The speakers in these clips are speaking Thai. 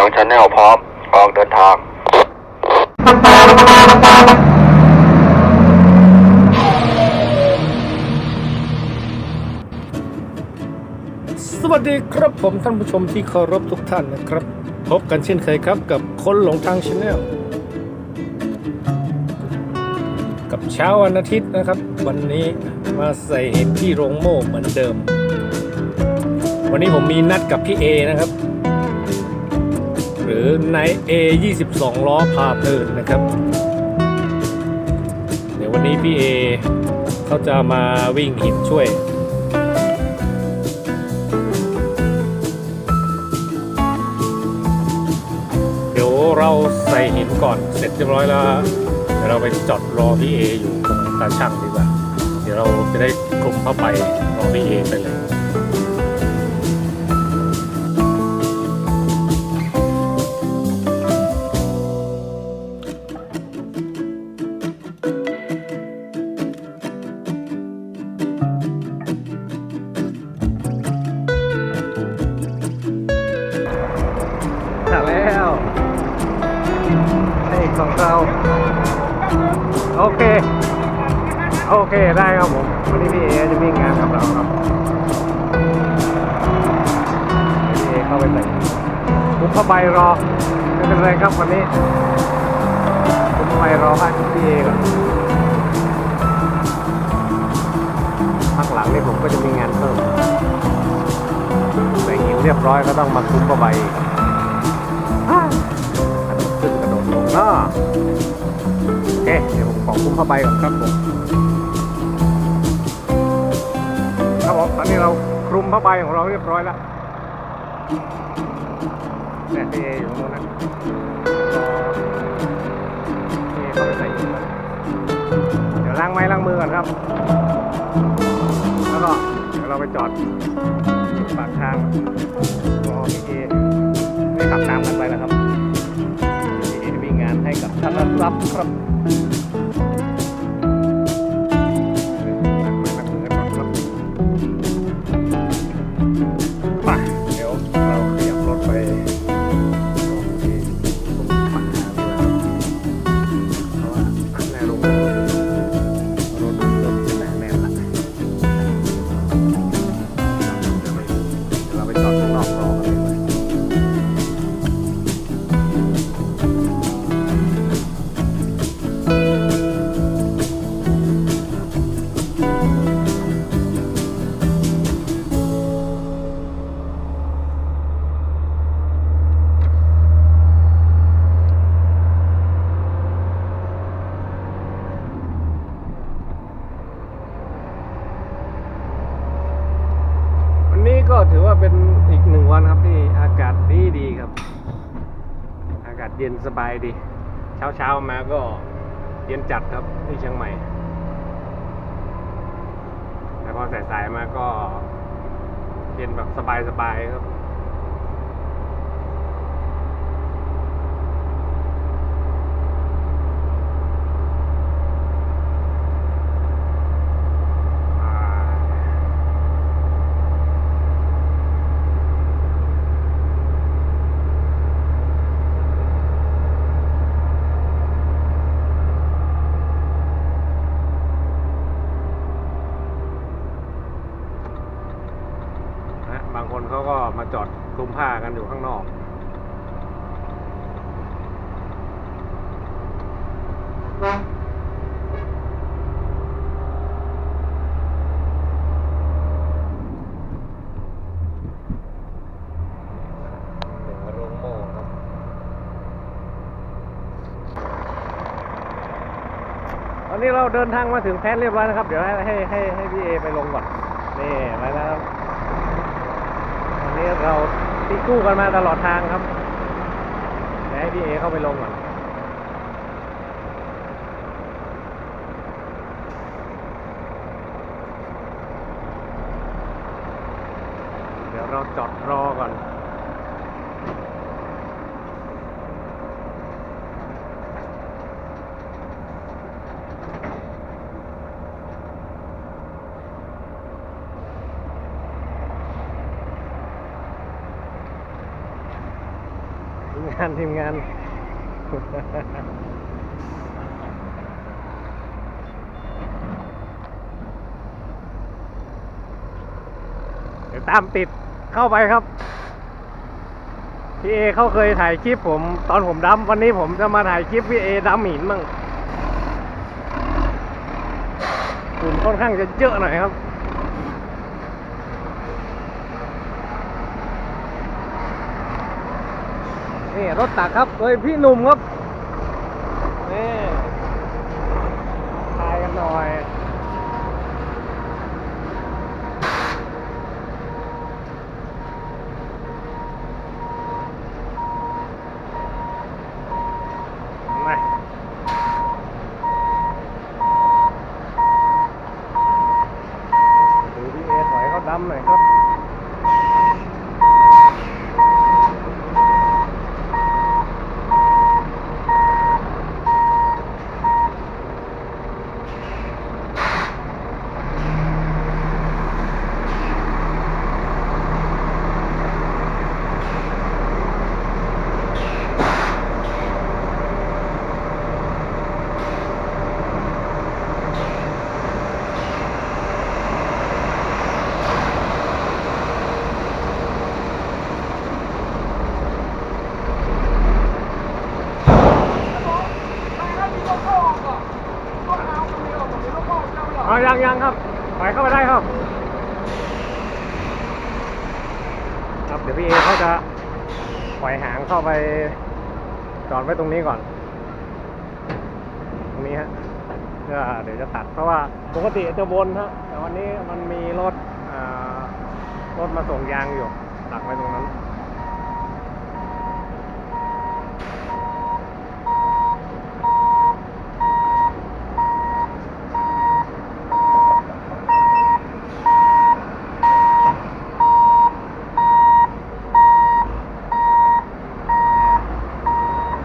างชาแนลพร้อม ออกเดินทางสวัสดีครับผมท่านผู้ชมที่เคารพทุกท่านนะครับ พบกันเช่นเคยครับกับคนหลงทางชาแนลกับเช้าวันอาทิตย์นะครับ วันนี้มาใส่เห็ดที่โรงโม่เหมือนเดิม วันนี้ผมมีนัดกับพี่เอนะครับ หรือในายเอ22 ล้อพาเพลินนะครับ เดี๋ยววันนี้พี่เอเขาจะมาวิ่งหินช่วยเดี๋ยวเราใส่หินก่อนเสร็จเรียบร้อยแล้วเดี๋ยวเราไปจอดรอพี่เออยู่ตรงตาช่างดีกว่า เดี๋ยวเราจะได้คลุมเข้าไปรอพี่เอไปเลย ผ้าใบรอไม่เป็นไรครับวันนี้คุมผ้าใบรอให้พี่เอก่อนพักหลังนี่ผมก็จะมีงานเพิ่มใส่หิวเรียบร้อยก็ต้องมาคุมผ้าใบอีกกระโดดขึ้นกระโดดลงเนาะโอเคเดี๋ยวผมขอคุ้มผ้าใบก่อนครับผมครับผมตอนนี้เราคลุมผ้าใบของเราเรียบร้อยแล้ว เนี่ยพี่เออยู่ตรงนั้นนี่เอเขาไปใส่อยู่เดี๋ยวล้างไม้ล้างมือก่อนครับ แล้วก็เดี๋ยวเราไปจอดปากทางรอพี่เอไม่ขับตามกันไปแล้วครับที่มีงานให้กับท่านรับครับ สบายดี เช้าเช้ามาก็เย็นจัดครับที่เชียงใหม่ แต่พอสายๆมาก็เย็นแบบสบายๆครับ นะบางคน เขาก็มาจอดคลุมผ้ากันอยู่ข้างนอกโรงโม่ครับตอนนี้เราเดินทางมาถึงแพนเรียบร้อยนะครับ เดี๋ยวให้ให้ให้ให้พี่เอไปลงก่อน นี่ไปแล้ว นี้เราตีกู้กันมาตลอดทางครับเดี๋ยวให้พี่เอเข้าไปลงก่อน เดี๋ยวเราจอดรอก่อน ทีม งานทีมงานเดี๋ยวตามติดเข้าไปครับ พี่เอเขาเคยถ่ายคลิปผม ตอนผมดำวันนี้ผมจะมาถ่ายคลิปพี่เอดำหินมั่งฝุ่นค่อนข้างจะเยอะหน่อยครับ นี่รถตักครับเฮ้ยพี่หนุ่มครับ นี่ถ่ายกันหน่อย มาดูพี่เอถอยเขาดำหน่อยครับ อ๋อยังยังครับถอยเข้าไปได้ครับ ครับเดี๋ยวพี่เอเขาจะปล่อยหางเข้าไป จอดไว้ตรงนี้ก่อน ตรงนี้ฮะเพื่อเดี๋ยวจะตัดเพราะว่าปกติจะวนฮะแต่วันนี้มันมีรถรถมาส่งยางอยู่ ตักไว้ตรงนั้น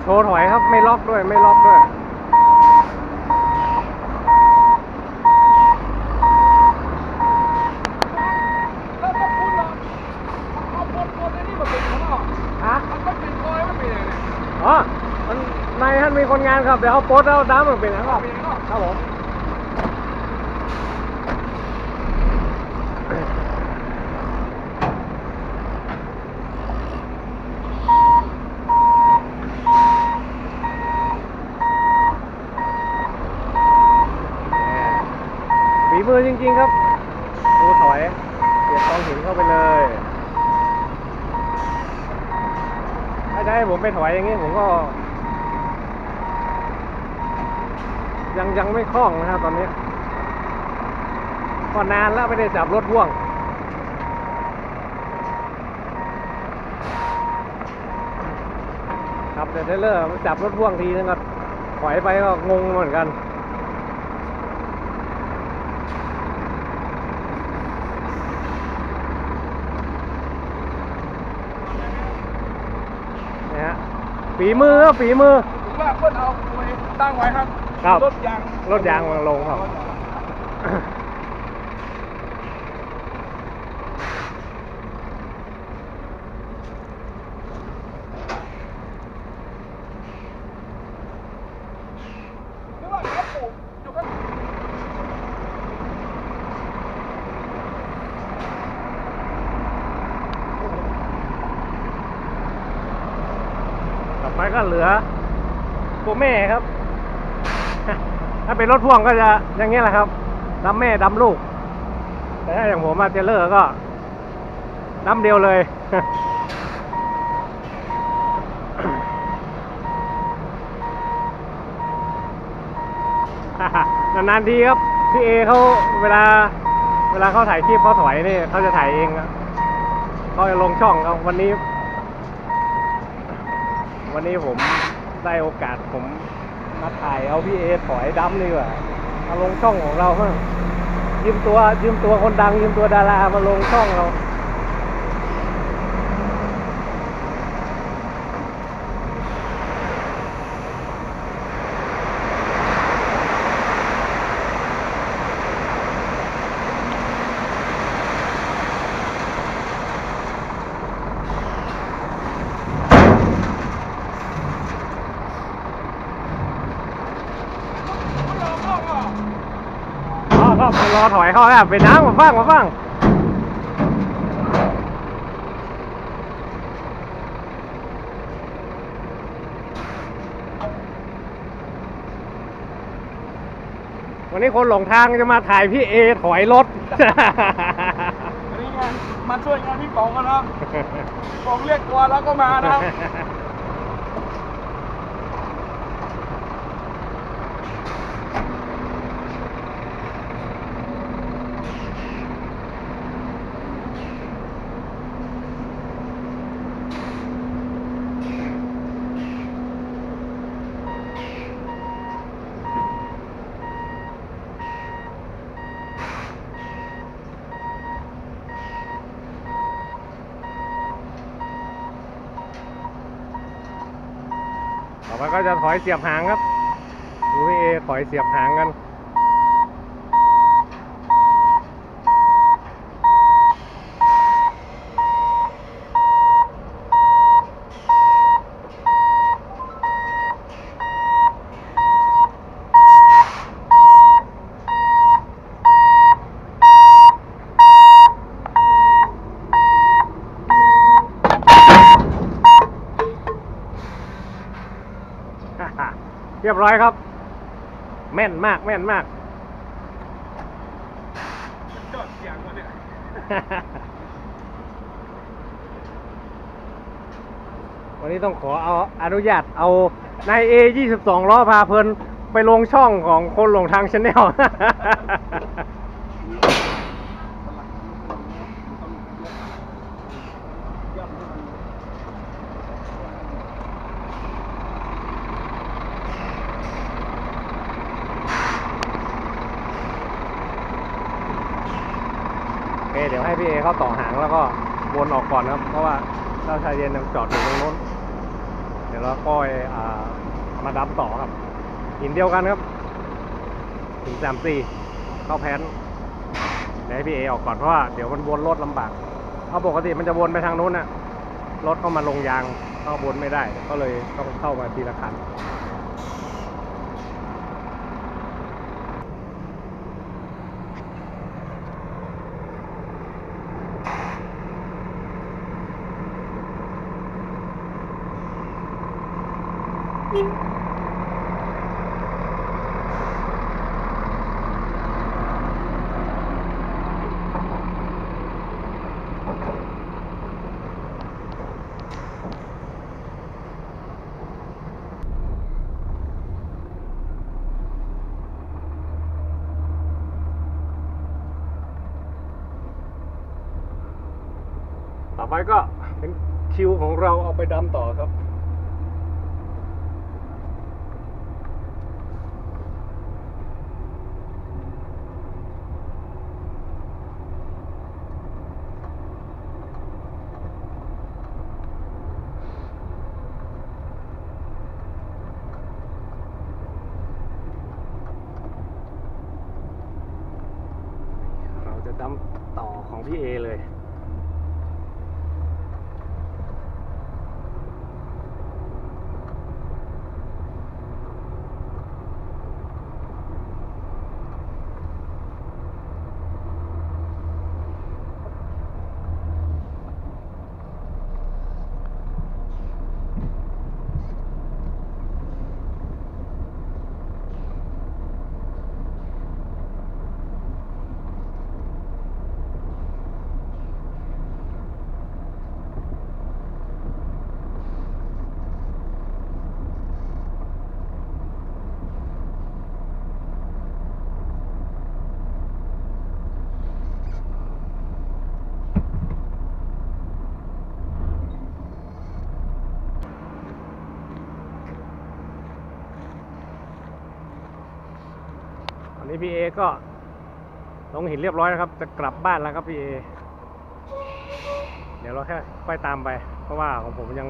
โชว์ถอยครับไม่ล็อกด้วยไม่ล็อกด้วยแล้วก็พูดว่าเอาคนคนไอ้นี่มาเป็นข้างนอกฮะมันไม่เป็นคอยมันเป็นยังไงอ๋อมันในท่านมีคนงานครับ เดี๋ยวเอาโป๊ตเอาด้ามมันเป็นนะครับเป็นยังไงครับผม ฝีมือจ ริงๆครับดูถอยเสียบกองหินเข้าไปเลยถ้าจะให้ผมไปถอยอย่างนี้ผมก็ ยังยังไม่คล่องนะครับตอนนี้ก็นานแล้วไม่ได้จับรถพ่วงครับเดี๋ยวเทรลเลอร์จับรถพ่วงทีนึงก็ถอยไปก็งงเหมือนกัน นะฮะ ฝีมือครับฝีมือถึงว่าเพื่อนเอาไว้ตั้งไว้ครับครับ รถยาง รถยางมันลงครับ หรือว่าเขาปลูกอยู่ข้าง ต่อไป ก็เหลือตัวแม่ครับ ถ้าเป็นรถพ่วงก็จะอย่างเงี้ยแหละครับดำแม่ดำลูก แต่ถ้าอย่างผมมาเจเลอร์ก็ดำเดียวเลยนานๆทีครับพี่เอเขาเวลา เวลาเขาถ่ายคลิปเขาถอยนี่เขาจะถ่ายเองเขาจะลงช่องวันนี้ วันนี้ผมได้โอกาสผมมาถ่ายเอาพี่เอถอยดำดีกว่ามาลงช่องของเราบ้างยืมตัวยืมตัวคนดังยืมตัวดารามาลงช่องเรา มารอถอยเข้าแล้วไปน้ำมาฟังมาฟังวันนี้คนหลงทางจะมาถ่ายพี่เอถอยรถอันนี้ไงมาช่วยงานพี่ป๋องกันนะครับพี่ป๋องเรียกตัวแล้วก็มานะครับ มันก็จะถอยเสียบหางครับดูพี่เอถอยเสียบหางกัน เรียบร้อยครับ แม่นมากแม่นมากจอดเสียงมาเนี่ยวันนี้ต้องขอเอาอนุญาตเอานายเอ22ล้อพาเพลินไปลงช่องของคนหลงทางชาแนล เคเดี๋ยวให้พี่เอเข้าต่อหางแล้วก็วนออกก่อนครับ เพราะว่าเจ้าชายเย็นยังจอดอยู่ตรงนู้น เดี๋ยวเราก็อ่ามาดับต่อครับ หินเดียวกันครับหินสามสี่เข้าแพนเดี๋ยวให้พี่เอออกก่อนเพราะว่าเดี๋ยวมันวนรถลำบากเพราะปกติมันจะวนไปทางนู้นน่ะรถเข้ามาลงยางเข้าวนไม่ได้ ก็เลยต้องเข้ามาทีละคัน ต่อไปก็เป็นคิวของเราเอาไปดำต่อครับ เราจะดำต่อ ของพี่เอเลย อนนี้พี่เอก็ลงหินเรียบร้อยนะครับ จะกลับบ้านแล้วครับพี่เอ เดี๋ยวเราแค่ค่อยตามไป เพราะว่าของผมยัง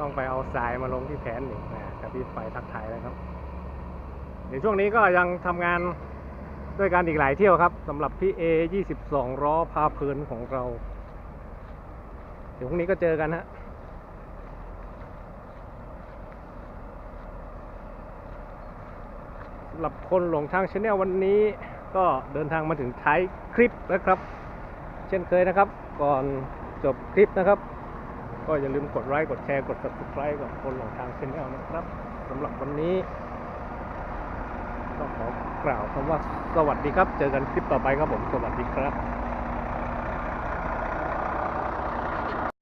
ต้องไปเอาทรายมาลงที่แผนหนึ่งนะกับพี่ไฟทักทายนะครับ เดี๋ยวช่วงนี้ก็ยังทำงานด้วยกันอีกหลายเที่ยวครับสำหรับพี่เอ22ล้อพาเพลินของเรา เดี๋ยวพรุ่งนี้ก็เจอกันฮะ สำหรับคนหลงทางชาแนลวันนี้ก็เดินทางมาถึงท้ายคลิปนะครับ เช่นเคยนะครับ ก่อนจบคลิปนะครับ ก็อย่าลืมกดไลค์กดแชร์กด subscribe กับคนหลงทางชาแนลนะครับสำหรับวันนี้ก็ขอกล่าวคำว่าสวัสดีครับ เจอกันคลิปต่อไปครับผม สวัสดีครับ